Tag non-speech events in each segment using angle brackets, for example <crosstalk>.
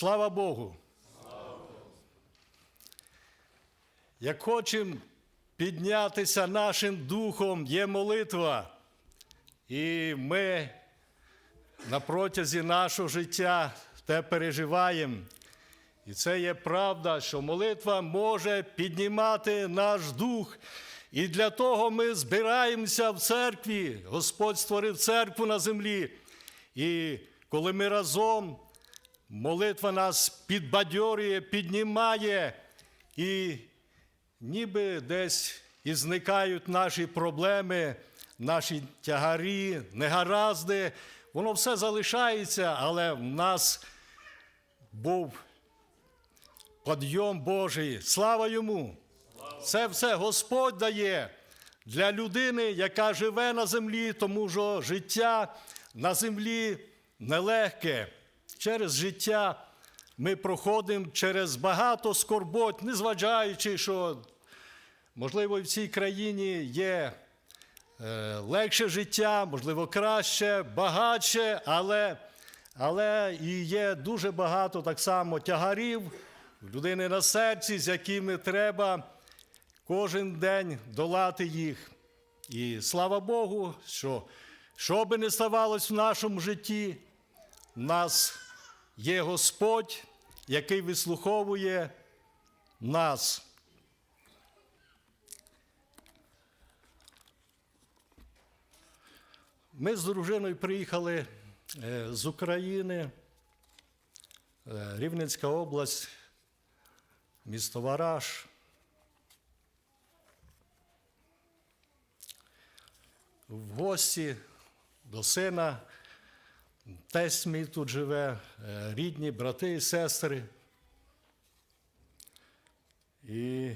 Слава Богу! Як хочемо піднятися нашим духом, є молитва. І ми на протязі нашого життя те переживаємо. І це є правда, що молитва може піднімати наш дух. І для того ми збираємося в церкві. Господь створив церкву на землі. І коли ми разом, молитва нас підбадьорює, піднімає, і ніби десь і зникають наші проблеми, наші тягарі, негаразди. Воно все залишається, але в нас був підйом Божий. Слава йому! Це все Господь дає для людини, яка живе на землі, тому що життя на землі нелегке. Через життя ми проходимо через багато скорботь, незважаючи, що, можливо, в цій країні є е, легше життя, можливо, краще, багатше, але, але і є дуже багато так само тягарів людини на серці, з якими треба кожен день долати їх. І слава Богу, що що би не ставалось в нашому житті, нас є Господь, який вислуховує нас. Ми з дружиною приїхали е, з України, е, Рівненська область, місто Вараж. В гості до сина, тесть мій тут живе, е, рідні, брати і сестри. І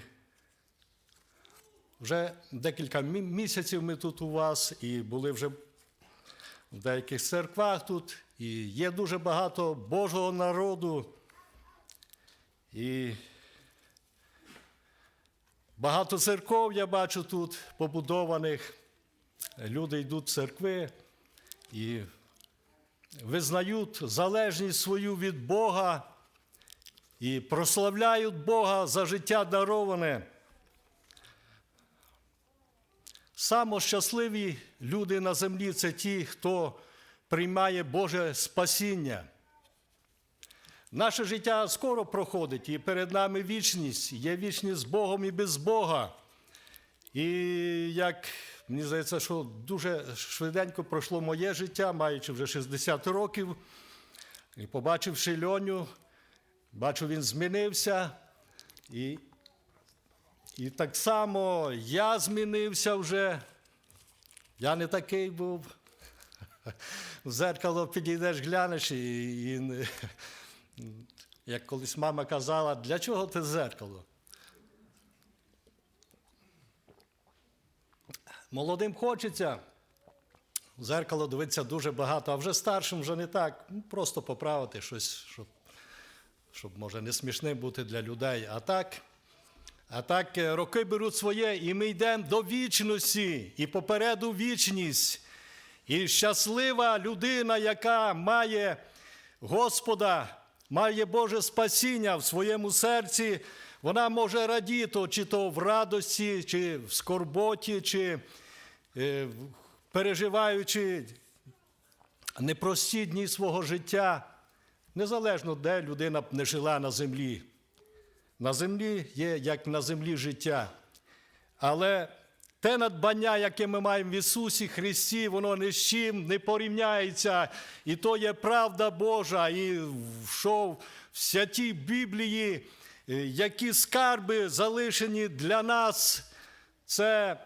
вже декілька місяців ми тут у вас і були вже в деяких церквах тут, і є дуже багато Божого народу. І багато церков я бачу тут побудованих. Люди йдуть в церкви і визнають залежність свою від Бога і прославляють Бога за життя дароване. Само щасливі люди на землі це ті, хто приймає Боже спасіння. Наше життя скоро проходить, і перед нами вічність, є вічність з Богом і без Бога. І як мені здається, що дуже швиденько пройшло моє життя, маючи вже 60 років, і побачивши льоню, бачу, він змінився. І, і так само я змінився вже. Я не такий був. В зеркало підійдеш, глянеш, і, і як колись мама казала, для чого ти зеркало? Молодим хочеться. В зеркало дивитися дуже багато, а вже старшим вже не так. Ну, Просто поправити щось, щоб, щоб може не смішним бути для людей. А так, а так е, роки беруть своє, і ми йдемо до вічності, і попереду вічність. І щаслива людина, яка має Господа, має Боже спасіння в своєму серці, вона може радіти, чи то в радості, чи в скорботі, чи переживаючи непрості дні свого життя, незалежно де людина б не жила на землі. На землі є як на землі життя. Але те надбання, яке ми маємо в Ісусі Христі, воно ні з чим не порівняється. І то є правда Божа. І що в святій Біблії, е, які скарби залишені для нас, це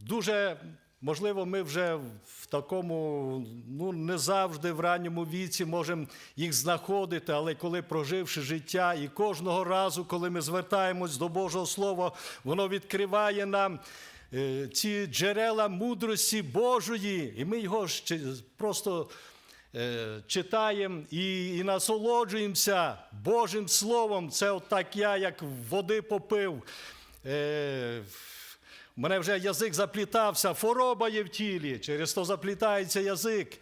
дуже, можливо, ми вже в такому, ну не завжди в ранньому віці можемо їх знаходити, але коли проживши життя, і кожного разу, коли ми звертаємось до Божого Слова, воно відкриває нам. е, Ці джерела мудрості Божої, і ми його просто е, читаємо і, і насолоджуємося Божим Словом. Це от так я, як води попив. Мене вже язик заплітався, хвороба є в тілі, через то заплітається язик.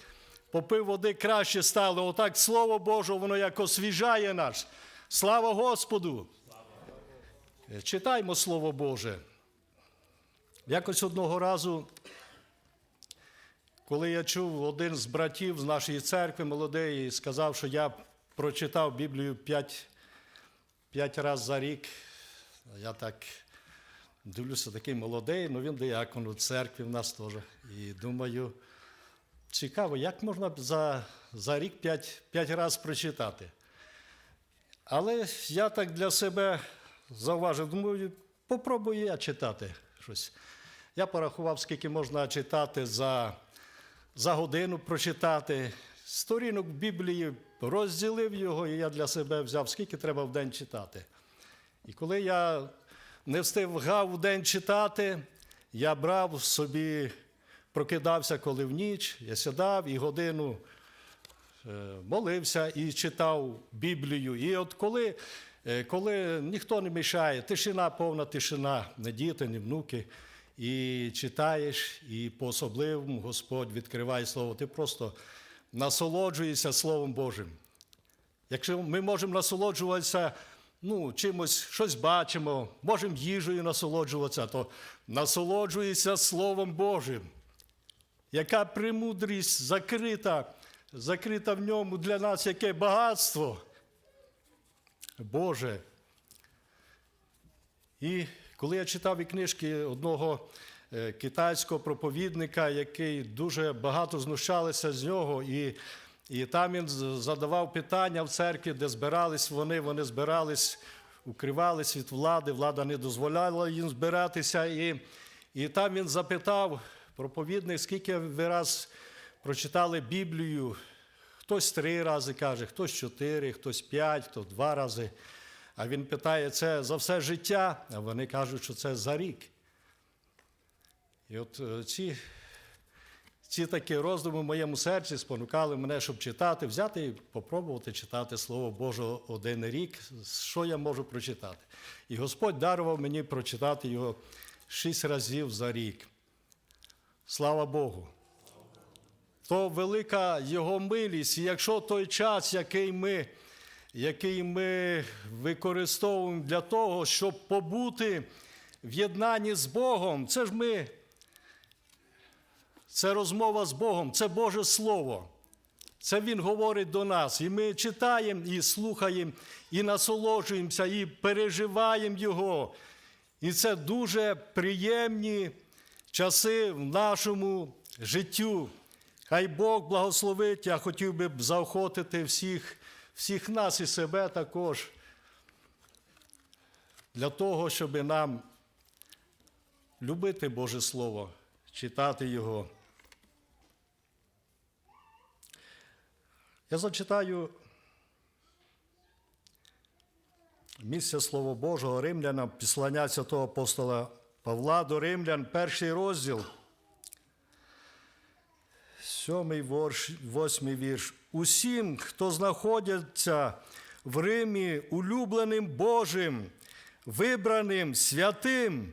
попив води, краще стало. Отак Слово Боже, воно як освіжає нас. Слава Господу! Е, Читаймо Слово Боже. Якось одного разу, коли я чув один з братів з нашої церкви молодий, сказав, що я прочитав Біблію п'ять разів за рік. Я так дивлюся, такий молодий, ну він диякон у церкві в нас теж. І думаю, цікаво, як можна за, за рік п'ять, п'ять разів прочитати. Але я так для себе зауважив, думаю, попробую я читати щось. Я порахував, скільки можна читати за, за годину прочитати. Сторінок Біблії розділив його, і я для себе взяв, скільки треба в день читати. І коли я не встигав в день читати, я брав собі, прокидався, коли в ніч, я сідав і годину е, молився і читав Біблію. І от коли, е, коли ніхто не мішає, тишина, повна тишина, не діти, не внуки, і читаєш, і по-особливому Господь відкриває Слово, ти просто насолоджуєшся Словом Божим. Якщо ми можемо насолоджуватися ну, чимось, щось бачимо, можемо їжею насолоджуватися, то насолоджуєшся Словом Божим. Яка премудрість закрита, закрита в ньому для нас, яке багатство Боже. І коли я читав і книжки одного е, китайського проповідника, який дуже багато знущалися з нього, і, і там він задавав питання в церкві, де збирались вони, вони збирались, укривались від влади, влада не дозволяла їм збиратися. І, і там він запитав проповідник, скільки ви раз прочитали Біблію. Хтось три рази каже, хтось чотири, хтось п'ять, хто два рази. А він питає, це за все життя, а вони кажуть, що це за рік. І от е, ці, ці такі роздуми в моєму серці спонукали мене, щоб читати, взяти і попробувати читати Слово Боже один рік, що я можу прочитати. І Господь дарував мені прочитати його шість разів за рік. Слава Богу! то велика його милість. І якщо той час, який ми, який ми використовуємо для того, щоб побути в єднанні з Богом, це ж ми, це розмова з Богом, це Боже Слово. Це Він говорить до нас. І ми читаємо, і слухаємо, і насолоджуємося, і переживаємо Його. І це дуже приємні часи в нашому життю. Хай Бог благословить, я хотів би заохотити всіх, всіх нас і себе також для того, щоб нам любити Боже Слово, читати Його. Я зачитаю місце Слова Божого Римлянам, післання святого апостола Павла до Римлян, перший розділ. Сьомий восьмий вірш. Усім, хто знаходиться в Римі, улюбленим Божим, вибраним, святим,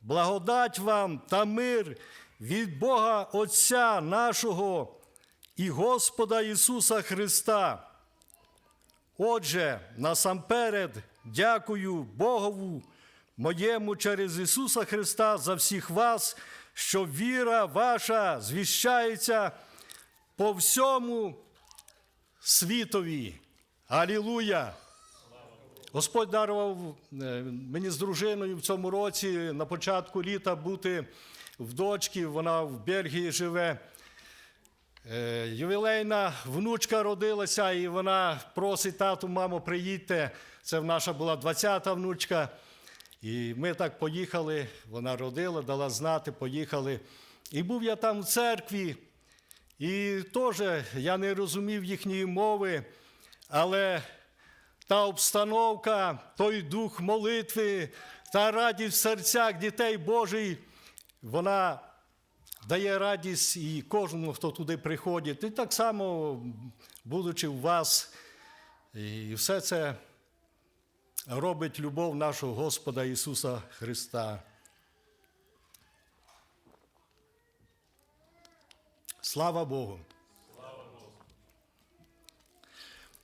благодать вам та мир від Бога Отця нашого і Господа Ісуса Христа. Отже, насамперед дякую Богову моєму через Ісуса Христа за всіх вас, що віра ваша звіщається по всьому світові. Алілуя! Господь дарував е, мені з дружиною в цьому році на початку літа бути в дочці, вона в Бельгії живе. Е, Ювілейна внучка родилася, і вона просить тату, мамо, приїдьте. Це наша була 20-та внучка. І ми так поїхали, вона родила, дала знати, поїхали. І був я там в церкві, і теж я не розумів їхньої мови, але та обстановка, той дух молитви, та радість в серцях дітей Божий, вона дає радість і кожному, хто туди приходить. І так само, будучи у вас, і все це робить любов нашого Господа Ісуса Христа. Слава Богу!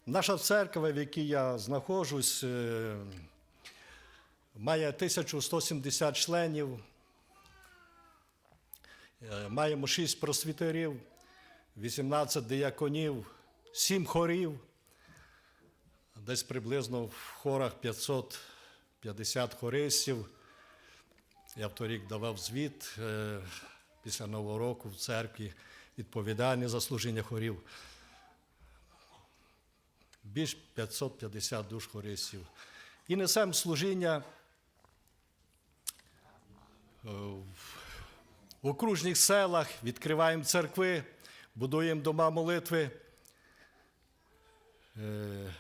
Наша церква, в якій я знаходжусь, е, має 1170 членів. Е, Маємо 6 просвітерів, 18 дияконів, 7 хорів. Десь приблизно в хорах 550 хористів. Я в торік давав звіт е, після Нового року в церкві, відповідальний за служіння хорів. Більш 550 душ хористів. І несемо служіння е, в окружних селах, відкриваємо церкви, будуємо дома молитви. Е,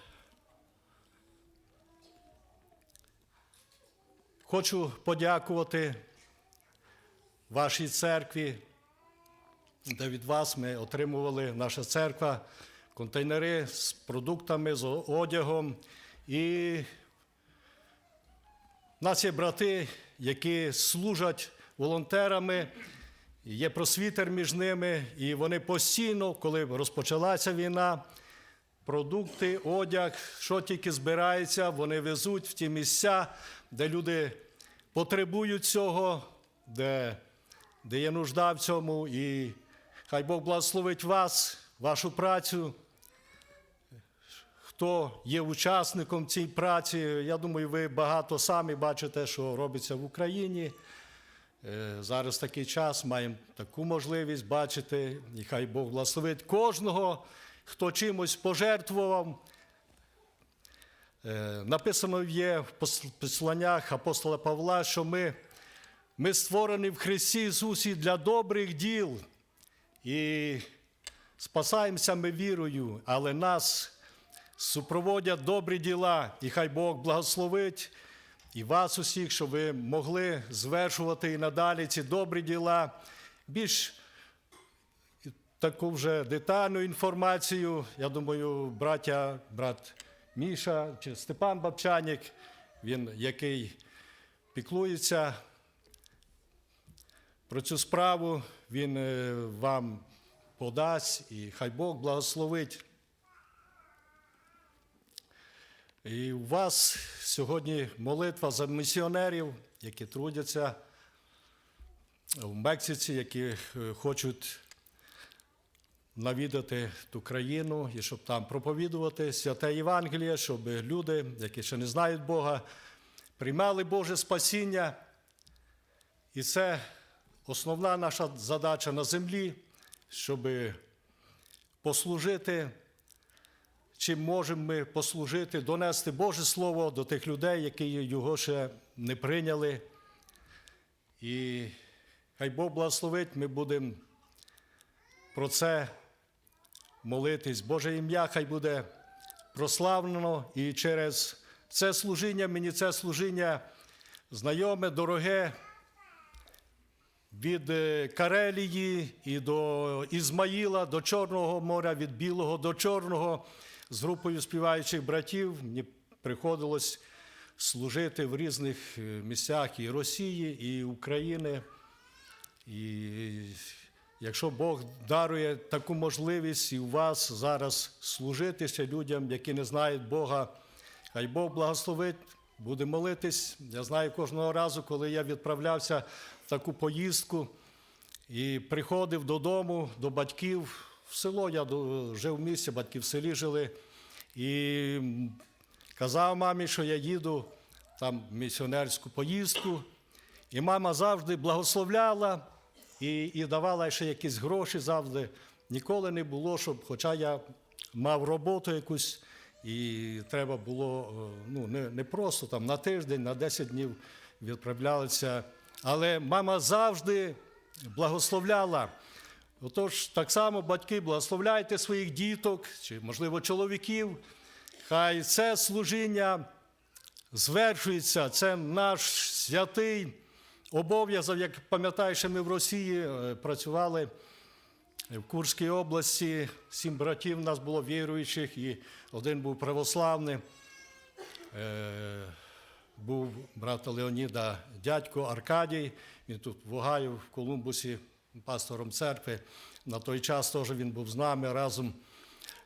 Хочу подякувати вашій церкві, де від вас ми отримували наша церква контейнери з продуктами, з одягом. І в нас є брати, які служать волонтерами, є просвітер між ними, і вони постійно, коли розпочалася війна, продукти, одяг, що тільки збирається, вони везуть в ті місця, де люди потребують цього, де, де є нужда в цьому. І хай Бог благословить вас, вашу працю. Хто є учасником цієї праці, я думаю, ви багато самі бачите, що робиться в Україні. Е, Зараз такий час, маємо таку можливість бачити, і хай Бог благословить кожного, хто чимось пожертвував. Е, Написано є в посланнях апостола Павла, що ми, ми створені в Христі Ісусі для добрих діл. І спасаємося ми вірою, але нас супроводять добрі діла, і хай Бог благословить і вас усіх, щоб ви могли звершувати і надалі ці добрі діла. Більш таку вже детальну інформацію, я думаю, браття, брат Міша чи Степан Бабчанік, він який піклується про цю справу, він е, вам подасть і хай Бог благословить. І у вас сьогодні молитва за місіонерів, які трудяться в Мексиці, які е, хочуть навідати ту країну і щоб там проповідувати святе Євангеліє, щоб люди, які ще не знають Бога, приймали Боже спасіння. І це основна наша задача на землі, щоб послужити, чим можемо ми послужити, донести Боже Слово до тих людей, які його ще не прийняли. І хай Бог благословить, ми будемо про це молитись. Боже ім'я хай буде прославлено і через це служіння, мені це служіння знайоме, дороге від е, Карелії і до Ізмаїла, до Чорного моря, від Білого до Чорного. З групою співаючих братів мені приходилось служити в різних е, місцях і Росії, і України. І якщо Бог дарує таку можливість і у вас зараз служити ще людям, які не знають Бога, хай Бог благословить, буде молитись. Я знаю кожного разу, коли я відправлявся в таку поїздку і приходив додому до батьків в село. Я жив в місті, батьки в селі жили. І казав мамі, що я їду там в місіонерську поїздку. І мама завжди благословляла і, і давала ще якісь гроші завжди. Ніколи не було, щоб, хоча я мав роботу якусь, і треба було е, ну, не, не просто там на тиждень, на 10 днів відправлялися. Але мама завжди благословляла. Отож, так само батьки, благословляйте своїх діток, чи, можливо, чоловіків. Хай це служіння звершується, це наш святий обов'язок. Як пам'ятаєш, ми в Росії е, працювали в Курській області. Сім братів у нас було віруючих, і один був православний. Е, Був брата Леоніда дядько Аркадій. Він тут в Огайо, в Колумбусі, пастором церкви. На той час теж він був з нами разом.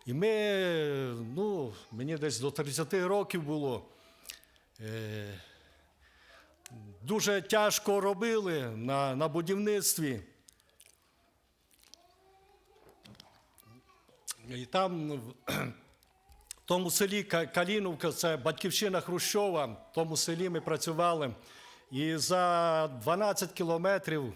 І ми, ну, мені десь до 30 років було. Е, дуже тяжко робили на, на будівництві. І там в <clears throat> тому селі Ка- Каліновка, це батьківщина Хрущова, в тому селі ми працювали. І за 12 кілометрів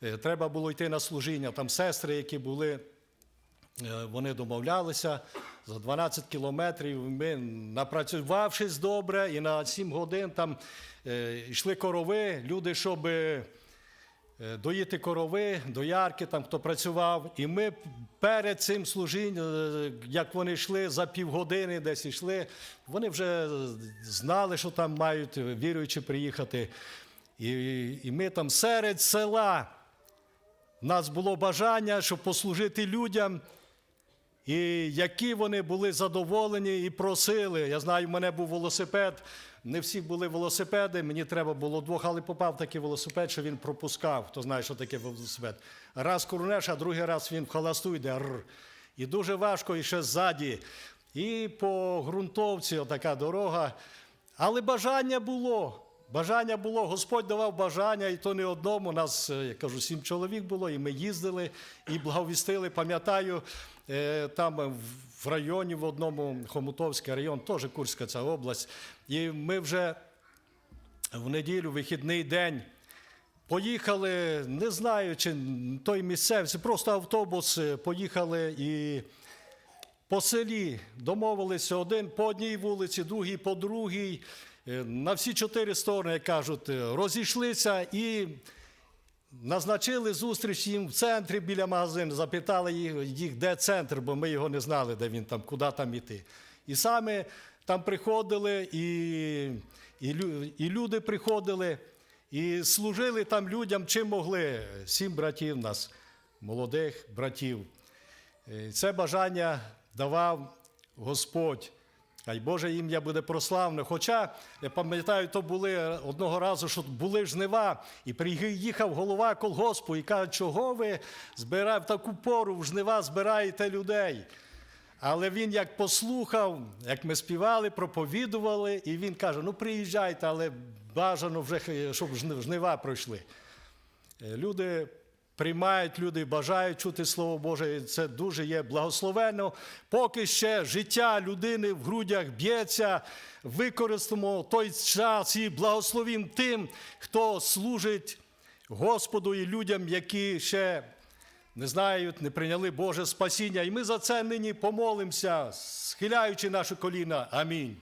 треба було йти на служіння. Там сестри, які були, е, вони домовлялися. За 12 кілометрів ми, напрацювавшись добре, і на 7 годин там е, йшли корови, люди, щоб е, доїти корови, доярки, там хто працював. І ми перед цим служінням, е, як вони йшли за півгодини, десь йшли, вони вже знали, що там мають віруючі приїхати. І, і ми там серед села. У нас було бажання, щоб послужити людям, і які вони були задоволені і просили. Я знаю, в мене був велосипед. Не всі були велосипеди, мені треба було двох, але попав такий велосипед, що він пропускав. Хто знає, що таке велосипед. Раз курнеш, а другий раз він в холосту йде. Рр. І дуже важко і ще ззаді. І по ґрунтовці така дорога. Але бажання було. Бажання було, Господь давав бажання, і то не одному. Нас, е, я кажу, сім чоловік було, і ми їздили і благовістили. Пам'ятаю, е, там е, в- районі, в одному Хомутовський район, теж Курська ця область. І ми вже в неділю, вихідний день. Поїхали, не знаю, чи той місцевці, просто автобус поїхали і по селі домовилися один по одній вулиці, другий по другій. Е, На всі чотири сторони, як кажуть, е, розійшлися і назначили зустріч їм в центрі біля магазину. Запитали їх, де центр, бо ми його не знали, де він там, куди там іти. І саме там приходили, і, і, і люди приходили, і служили там людям, чим могли. Сім братів нас, молодих братів. Е, Це бажання давав Господь. Хай Боже ім'я буде прославне. Хоча, я пам'ятаю, то були одного разу, що були жнива, і приїхав голова колгоспу і каже, чого ви збира... в таку пору в жнива збираєте людей. Але він як послухав, як ми співали, проповідували, і він каже: ну приїжджайте, але бажано вже, щоб жнива пройшли. Е, Люди приймають, люди бажають чути Слово Боже. і Це дуже є благословенно. Поки ще життя людини в грудях б'ється, використаємо той час і благословім тим, хто служить Господу і людям, які ще не знають, не прийняли Боже спасіння. І ми за це нині помолимося, схиляючи наші коліна. Амінь.